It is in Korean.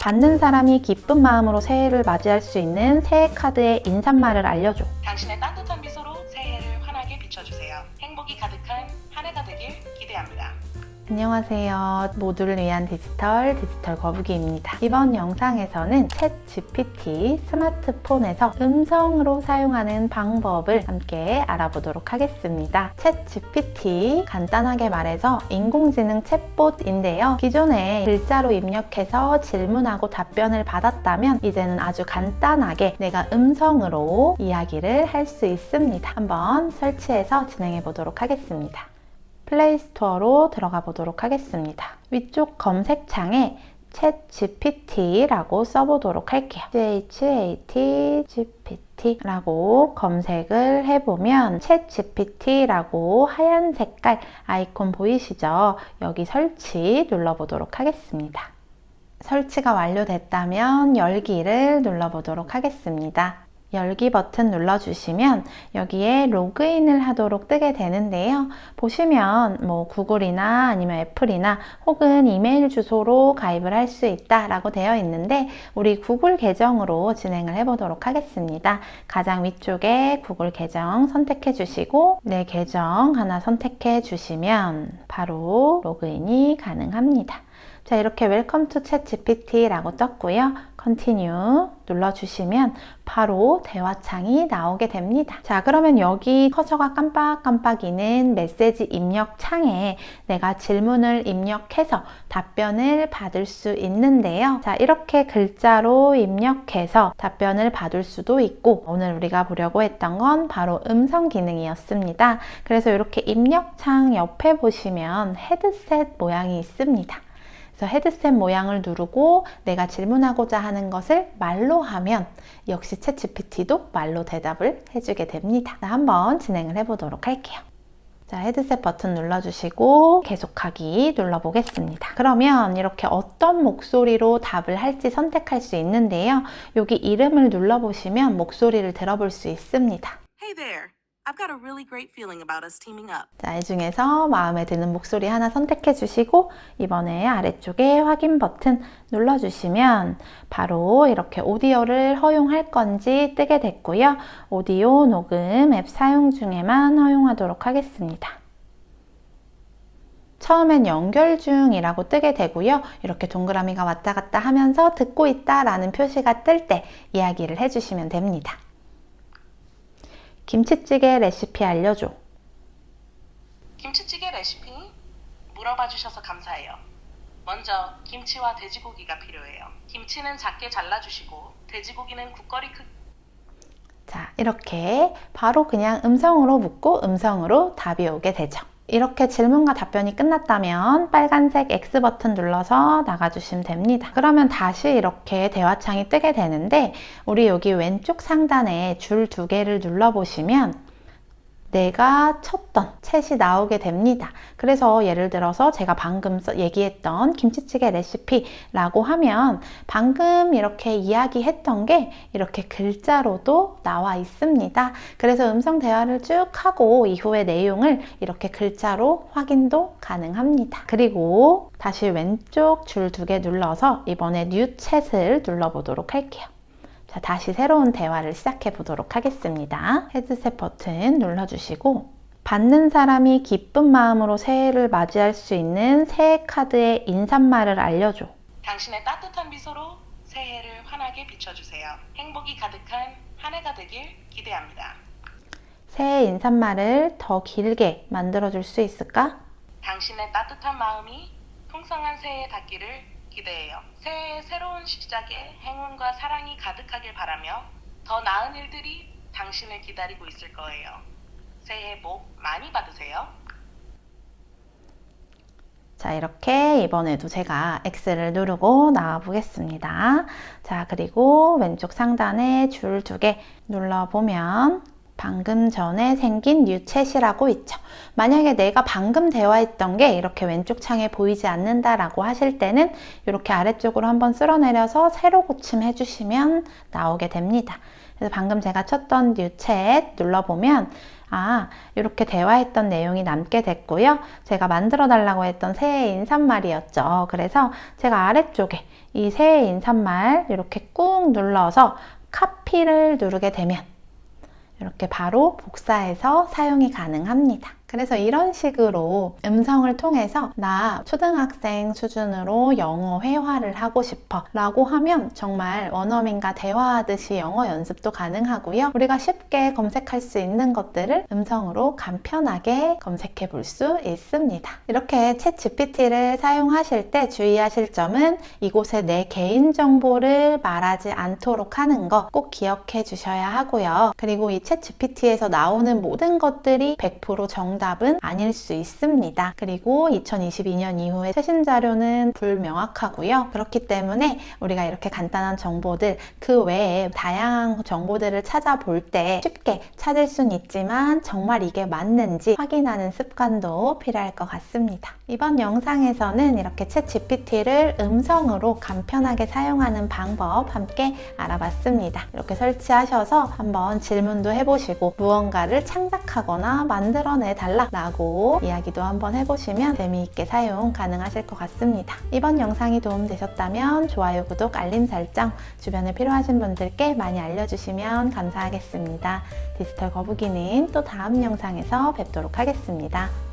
받는 사람이 기쁜 마음으로 새해를 맞이할 수 있는 새해 카드의 인사말을 알려줘. 당신의 따뜻한 안녕하세요. 모두를 위한 디지털 디지털 거북이입니다. 이번 영상에서는 챗 GPT 스마트폰에서 음성으로 사용하는 방법을 함께 알아보도록 하겠습니다. 챗 GPT 간단하게 말해서 인공지능 챗봇인데요. 기존에 글자로 입력해서 질문하고 답변을 받았다면 이제는 아주 간단하게 내가 음성으로 이야기를 할 수 있습니다. 한번 설치해서 진행해 보도록 하겠습니다. 플레이 스토어로 들어가 보도록 하겠습니다. 위쪽 검색창에 챗 GPT라고 써보도록 할게요. CHAT GPT라고 검색을 해보면 챗 GPT라고 하얀 색깔 아이콘 보이시죠? 여기 설치 눌러보도록 하겠습니다. 설치가 완료됐다면 열기를 눌러보도록 하겠습니다. 열기 버튼 눌러주시면 여기에 로그인을 하도록 뜨게 되는데요. 보시면 뭐 구글이나 아니면 애플이나 혹은 이메일 주소로 가입을 할 수 있다라고 되어 있는데 우리 구글 계정으로 진행을 해보도록 하겠습니다. 가장 위쪽에 구글 계정 선택해 주시고 내 계정 하나 선택해 주시면 바로 로그인이 가능합니다. 자, 이렇게 웰컴 투 챗 GPT라고 떴고요. 컨티뉴 눌러주시면 바로 대화창이 나오게 됩니다. 자, 그러면 여기 커서가 깜빡깜빡이는 메시지 입력 창에 내가 질문을 입력해서 답변을 받을 수 있는데요. 자, 이렇게 글자로 입력해서 답변을 받을 수도 있고 오늘 우리가 보려고 했던 건 바로 음성 기능이었습니다. 그래서 이렇게 입력창 옆에 보시면 헤드셋 모양이 있습니다. 헤드셋 모양을 누르고 내가 질문하고자 하는 것을 말로 하면 역시 챗 GPT도 말로 대답을 해주게 됩니다. 자, 한번 진행을 해보도록 할게요. 자, 헤드셋 버튼 눌러주시고 계속하기 눌러보겠습니다. 그러면 이렇게 어떤 목소리로 답을 할지 선택할 수 있는데요. 여기 이름을 눌러보시면 목소리를 들어볼 수 있습니다. Hey there. I've got a really great feeling about us teaming up. 자, 이 중에서 마음에 드는 목소리 하나 선택해 주시고 이번에 아래쪽에 확인 버튼 눌러 주시면 바로 이렇게 오디오를 허용할 건지 뜨게 됐고요. 오디오 녹음 앱 사용 중에만 허용하도록 하겠습니다. 처음엔 연결 중이라고 뜨게 되고요. 이렇게 동그라미가 왔다 갔다 하면서 듣고 있다 라는 표시가 뜰 때 이야기를 해주시면 됩니다. 김치찌개 레시피 알려줘. 김치찌개 레시피 물어봐 주셔서 감사해요. 먼저 김치와 돼지고기가 필요해요. 김치는 작게 잘라주시고 돼지고기는 국거리 크 자, 이렇게 바로 그냥 음성으로 묻고 음성으로 답이 오게 되죠. 이렇게 질문과 답변이 끝났다면 빨간색 X 버튼 눌러서 나가주시면 됩니다. 그러면 다시 이렇게 대화창이 뜨게 되는데 우리 여기 왼쪽 상단에 줄 두 개를 눌러보시면 내가 쳤던 챗이 나오게 됩니다. 그래서 예를 들어서 제가 방금 써- 얘기했던 김치찌개 레시피라고 하면 방금 이렇게 이야기했던 게 이렇게 글자로도 나와 있습니다. 그래서 음성 대화를 쭉 하고 이후의 내용을 이렇게 글자로 확인도 가능합니다. 그리고 다시 왼쪽 줄 두 개 눌러서 이번에 뉴 챗을 눌러보도록 할게요. 자, 다시 새로운 대화를 시작해 보도록 하겠습니다. 헤드셋 버튼 눌러주시고, 받는 사람이 기쁜 마음으로 새해를 맞이할 수 있는 새해 카드의 인사말을 알려줘. 당신의 따뜻한 미소로 새해를 환하게 비춰주세요. 행복이 가득한 한 해가 되길 기대합니다. 새해 인사말을 더 길게 만들어줄 수 있을까? 당신의 따뜻한 마음이 풍성한 새해에 닿기를 기대해요. 새해의 새로운 시작에 행운과 사랑이 가득하길 바라며 더 나은 일들이 당신을 기다리고 있을 거예요. 새해 복 많이 받으세요. 자, 이렇게 이번에도 제가 X를 누르고 나와 보겠습니다. 자, 그리고 왼쪽 상단에 줄 두 개 눌러보면 방금 전에 생긴 뉴챗이라고 있죠. 만약에 내가 방금 대화했던 게 이렇게 왼쪽 창에 보이지 않는다라고 하실 때는 이렇게 아래쪽으로 한번 쓸어내려서 새로 고침해 주시면 나오게 됩니다. 그래서 방금 제가 쳤던 뉴챗 눌러보면 아, 이렇게 대화했던 내용이 남게 됐고요. 제가 만들어 달라고 했던 새해 인사말이었죠. 그래서 제가 아래쪽에 이새 인사말 이렇게 꾹 눌러서 카피를 누르게 되면 이렇게 바로 복사해서 사용이 가능합니다. 그래서 이런 식으로 음성을 통해서 나 초등학생 수준으로 영어 회화를 하고 싶어 라고 하면 정말 원어민과 대화하듯이 영어 연습도 가능하고요. 우리가 쉽게 검색할 수 있는 것들을 음성으로 간편하게 검색해 볼 수 있습니다. 이렇게 챗 GPT를 사용하실 때 주의하실 점은 이곳에 내 개인정보를 말하지 않도록 하는 거 꼭 기억해 주셔야 하고요. 그리고 이 챗 GPT에서 나오는 모든 것들이 100%정 답은 아닐 수 있습니다. 그리고 2022년 이후에 최신 자료는 불명확하고요. 그렇기 때문에 우리가 이렇게 간단한 정보들 그 외에 다양한 정보들을 찾아볼 때 쉽게 찾을 수는 있지만 정말 이게 맞는지 확인하는 습관도 필요할 것 같습니다. 이번 영상에서는 이렇게 챗 GPT를 음성으로 간편하게 사용하는 방법 함께 알아봤습니다. 이렇게 설치하셔서 한번 질문도 해보시고 무언가를 창작하거나 만들어내 달라라고 이야기도 한번 해보시면 재미있게 사용 가능하실 것 같습니다. 이번 영상이 도움되셨다면 좋아요, 구독, 알림 설정 주변에 필요하신 분들께 많이 알려주시면 감사하겠습니다. 디지털 거북이는 또 다음 영상에서 뵙도록 하겠습니다.